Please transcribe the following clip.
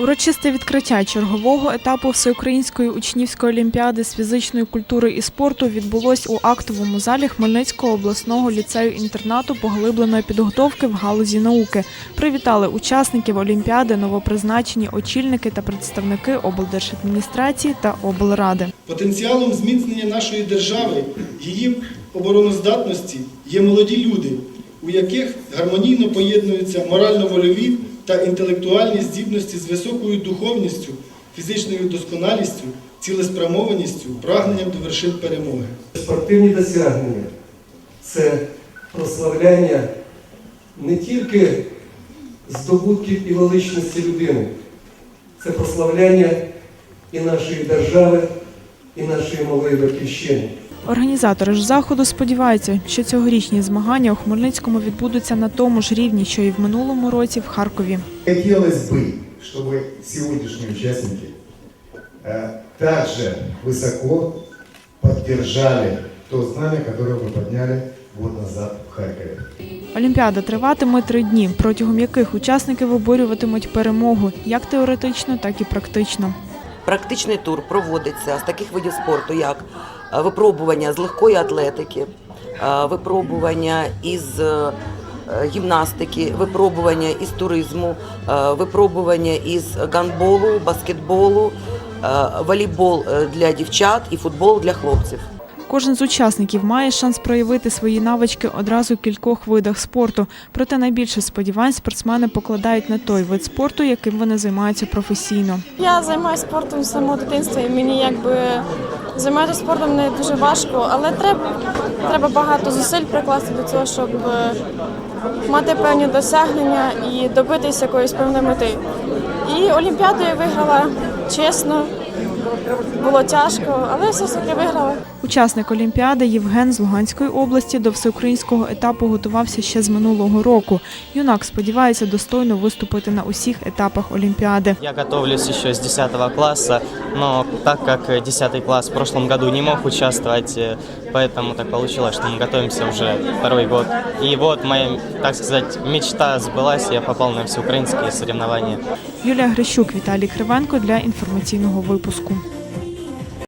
Урочисте відкриття чергового етапу Всеукраїнської учнівської олімпіади з фізичної культури і спорту відбулось у актовому залі Хмельницького обласного ліцею-інтернату поглибленої підготовки в галузі науки. Привітали учасників олімпіади новопризначені очільники та представники облдержадміністрації та облради. Потенціалом зміцнення нашої держави, її обороноздатності є молоді люди, у яких гармонійно поєднуються морально-вольові та інтелектуальні здібності з високою духовністю, фізичною досконалістю, цілеспрямованістю, прагненням до вершин перемоги. Спортивні досягнення це прославляння не тільки здобутків і величності людини, це прославляння і нашої держави, і нашої малої батьківщини. Організатори ж заходу сподіваються, що цьогорічні змагання у Хмельницькому відбудуться на тому ж рівні, що і в минулому році в Харкові. Хотелось бы, чтобы сегодняшние участники э, также высоко поддержали то знамя, которое мы подняли год назад в Харькове. Олімпіада триватиме три дні, протягом яких учасники виборюватимуть перемогу як теоретично, так і практично. Практичний тур проводиться з таких видів спорту, як е, випробування з легкої атлетики, е, випробування із е, гімнастики, випробування із туризму, е, випробування із гандболу, баскетболу, е, волейбол е, для дівчат і футбол для хлопців. Кожен з учасників має шанс проявити свої навички одразу в кількох видах спорту. Проте найбільше сподівань спортсмени покладають на той вид спорту, яким вони займаються професійно. Я займаюся спортом з самого дитинства, і мені якби займатися спортом не дуже важко, але треба, треба багато зусиль прикласти до цього, щоб е, мати певні досягнення і добитися якоїсь певної мети. І Олімпіаду я виграла чесно, було тяжко, але все ж таки виграла. Учасник Олімпіади Євген з Луганської області до всеукраїнського етапу готувався ще з минулого року. Юнак сподівається достойно виступити на усіх етапах Олімпіади. Я готовлюсь еще с 10 класса, но так как 10 класс в прошлом году не мог участвовать, э, поэтому так получилось, что мы готовимся уже второй год. И вот моя, так сказать, мечта сбылась, я попал на всеукраинские соревнования. Юлія Грищук, Віталій Кривенко для інформаційного випуску.